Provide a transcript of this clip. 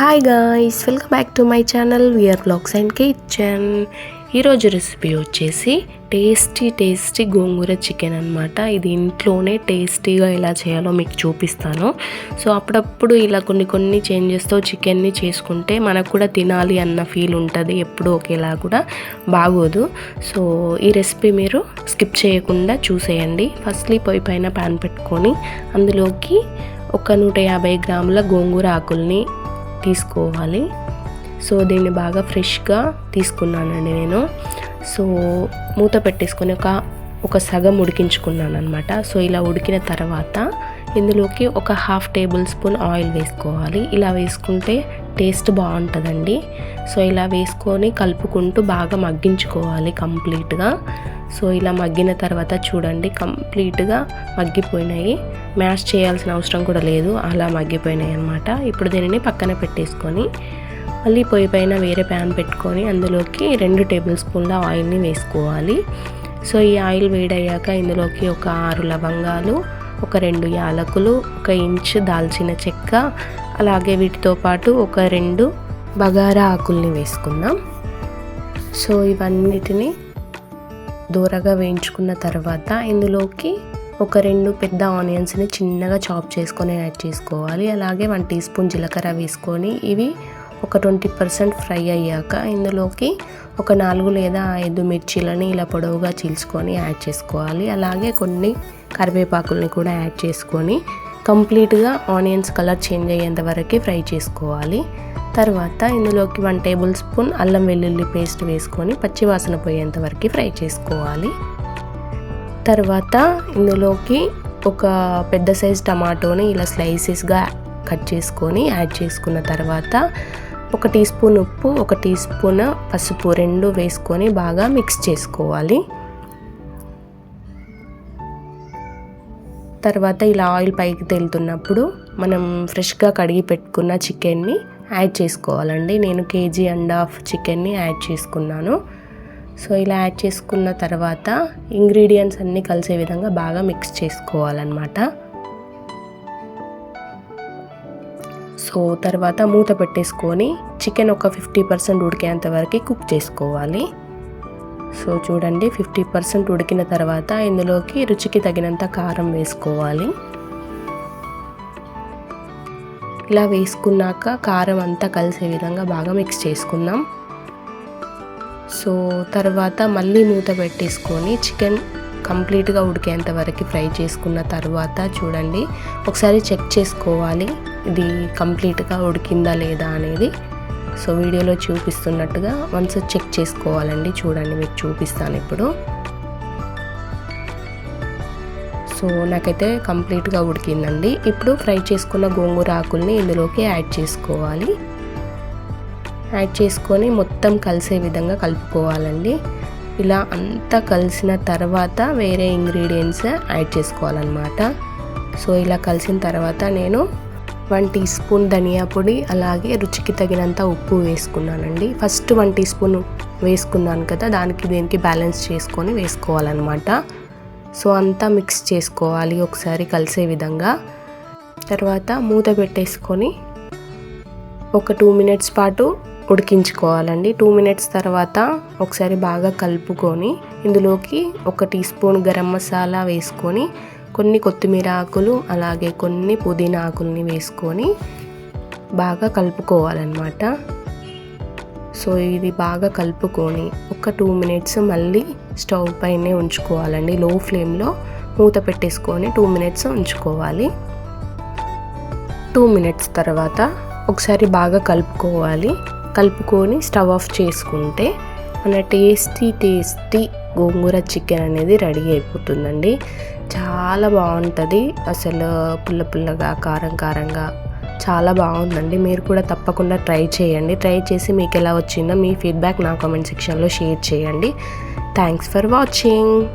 Hi guys welcome back to my channel we're blogs and kitchen ఈరోజు recipe వచ్చేసి tasty tasty gongura chicken అనమాట ఇది ఇంట్లోనే టేస్టీగా ఎలా చేయాలో మీకు చూపిస్తాను. సో అప్పుడప్పుడు ఇలా కొన్ని కొన్ని చేంజెస్తో చికెన్ని చేసుకుంటే మనకు కూడా తినాలి అన్న ఫీల్ ఉంటుంది. ఎప్పుడూ ఒకేలా కూడా బాగోదు. సో ఈ రెసిపీ మీరు స్కిప్ చేయకుండా చూసేయండి. ఫస్ట్లీ పొయ్యి పైన ప్యాన్ పెట్టుకొని అందులోకి ఒక నూట యాభై గ్రాముల గోంగూర ఆకుల్ని తీసుకోవాలి. సో దీన్ని బాగా ఫ్రెష్గా తీసుకున్నానండి నేను. సో మూత పెట్టేసుకొని ఒక ఒక సగం ఉడికించుకున్నాను అనమాట సో ఇలా ఉడికిన తర్వాత ఇందులోకి ఒక హాఫ్ టేబుల్ స్పూన్ ఆయిల్ వేసుకోవాలి. ఇలా వేసుకుంటే టేస్ట్ బాగుంటుందండి. సో ఇలా వేసుకొని కలుపుకుంటూ బాగా మగ్గించుకోవాలి కంప్లీట్గా. సో ఇలా మగ్గిన తర్వాత చూడండి కంప్లీట్గా మగ్గిపోయినాయి. మ్యాష్ చేయాల్సిన అవసరం కూడా లేదు. అలా మగ్గిపోయినాయి అనమాట ఇప్పుడు దీనిని పక్కన పెట్టేసుకొని మళ్ళీ పొయ్యి పైన వేరే ప్యాన్ పెట్టుకొని అందులోకి రెండు టేబుల్ స్పూన్ల ఆయిల్ని వేసుకోవాలి. సో ఈ ఆయిల్ వేడయ్యాక ఇందులోకి ఒక ఆరు లవంగాలు ఒక రెండు యాలకులు ఒక ఇంచు దాల్చిన చెక్క అలాగే వీటితో పాటు ఒక రెండు బగారా ఆకుల్ని వేసుకుందాం. సో ఇవన్నిటిని దూరగా వేయించుకున్న తర్వాత ఇందులోకి ఒక రెండు పెద్ద ఆనియన్స్ని చిన్నగా చాప్ చేసుకొని యాడ్ చేసుకోవాలి. అలాగే వన్ టీ స్పూన్ జీలకర్ర వేసుకొని ఇవి ఒక ట్వంటీ పర్సెంట్ ఫ్రై అయ్యాక ఇందులోకి ఒక నాలుగు లేదా ఐదు మిర్చీలని ఇలా పొడవుగా చీల్చుకొని యాడ్ చేసుకోవాలి. అలాగే కొన్ని కరివేపాకుల్ని కూడా యాడ్ చేసుకొని కంప్లీట్గా ఆనియన్స్ కలర్ చేంజ్ అయ్యేంత వరకు ఫ్రై చేసుకోవాలి. తర్వాత ఇందులోకి వన్ టేబుల్ స్పూన్ అల్లం వెల్లుల్లి పేస్ట్ వేసుకొని పచ్చివాసన పోయేంత వరకు ఫ్రై చేసుకోవాలి. తర్వాత ఇందులోకి ఒక పెద్ద సైజ్ టమాటోని ఇలా స్లైసెస్గా కట్ చేసుకొని యాడ్ చేసుకున్న తర్వాత ఒక టీ స్పూన్ ఉప్పు ఒక టీ స్పూన్ పసుపు రెండు వేసుకొని బాగా మిక్స్ చేసుకోవాలి. తర్వాత ఇలా ఆయిల్ పైకి తేలుతున్నప్పుడు మనం ఫ్రెష్గా కడిగి పెట్టుకున్న చికెన్ని యాడ్ చేసుకోవాలండి. నేను కేజీ అండ్ హాఫ్ చికెన్ని యాడ్ చేసుకున్నాను. సో ఇలా యాడ్ చేసుకున్న తర్వాత ఇంగ్రీడియంట్స్ అన్నీ కలిసే విధంగా బాగా మిక్స్ చేసుకోవాలన్నమాట. సో తర్వాత మూత పెట్టేసుకొని చికెన్ ఒక ఫిఫ్టీ పర్సెంట్ ఉడికేంత వరకు కుక్ చేసుకోవాలి. సో చూడండి ఫిఫ్టీ పర్సెంట్ ఉడికిన తర్వాత ఇందులోకి రుచికి తగినంత కారం వేసుకోవాలి. ఇలా వేసుకున్నాక కారం అంతా కలిసే విధంగా బాగా మిక్స్ చేసుకుందాం. సో తర్వాత మళ్ళీ మూత పెట్టేసుకొని చికెన్ కంప్లీట్గా ఉడికేంత వరకు ఫ్రై చేసుకున్న తర్వాత చూడండి ఒకసారి చెక్ చేసుకోవాలి. ఇది కంప్లీట్గా ఉడికిందా లేదా అనేది సో వీడియోలో చూపిస్తున్నట్టుగా వన్స్ చెక్ చేసుకోవాలండి. చూడండి మీకు చూపిస్తాను ఇప్పుడు. సో నాకైతే కంప్లీట్గా ఉడికిందండి. ఇప్పుడు ఫ్రై చేసుకున్న గోంగూర ఆకుల్ని ఇందులోకి యాడ్ చేసుకోవాలి. యాడ్ చేసుకొని మొత్తం కలిసే విధంగా కలుపుకోవాలండి. ఇలా అంతా కలిసిన తర్వాత వేరే ఇంగ్రీడియంట్స్ యాడ్ చేసుకోవాలన్నమాట. సో ఇలా కలిసిన తర్వాత నేను వన్ టీ స్పూన్ ధనియా పొడి అలాగే రుచికి తగినంత ఉప్పు వేసుకున్నానండి. ఫస్ట్ వన్ టీ స్పూన్ వేసుకున్నాను కదా దానికి దీనికి బ్యాలెన్స్ చేసుకొని వేసుకోవాలన్నమాట. సో అంతా మిక్స్ చేసుకోవాలి ఒకసారి కలిసే విధంగా. తర్వాత మూత పెట్టేసుకొని ఒక టూ మినిట్స్ పాటు ఉడికించుకోవాలండి. టూ మినిట్స్ తర్వాత ఒకసారి బాగా కలుపుకొని ఇందులోకి ఒక టీ స్పూన్ గరం మసాలా వేసుకొని కొన్ని కొత్తిమీర ఆకులు అలాగే కొన్ని పుదీనా ఆకుల్ని వేసుకొని బాగా కలుపుకోవాలన్నమాట. సో ఇది బాగా కలుపుకొని ఒక టూ మినిట్స్ మళ్ళీ స్టవ్ పైనే ఉంచుకోవాలండి. లో ఫ్లేమ్లో మూత పెట్టేసుకొని టూ మినిట్స్ ఉంచుకోవాలి. టూ మినిట్స్ తర్వాత ఒకసారి బాగా కలుపుకోవాలి. కలుపుకొని స్టవ్ ఆఫ్ చేసుకుంటే మన టేస్టీ టేస్టీ గోంగూర చికెన్ అనేది రెడీ అయిపోతుందండి. చాలా బాగుంటుంది. అసలు పుల్ల పుల్లగా కారం కారంగా చాలా బాగుందండి. మీరు కూడా తప్పకుండా ట్రై చేయండి. ట్రై చేసి మీకు ఎలా వచ్చిందో మీ ఫీడ్బ్యాక్ నా కామెంట్ సెక్షన్లో షేర్ చేయండి. Thanks for watching.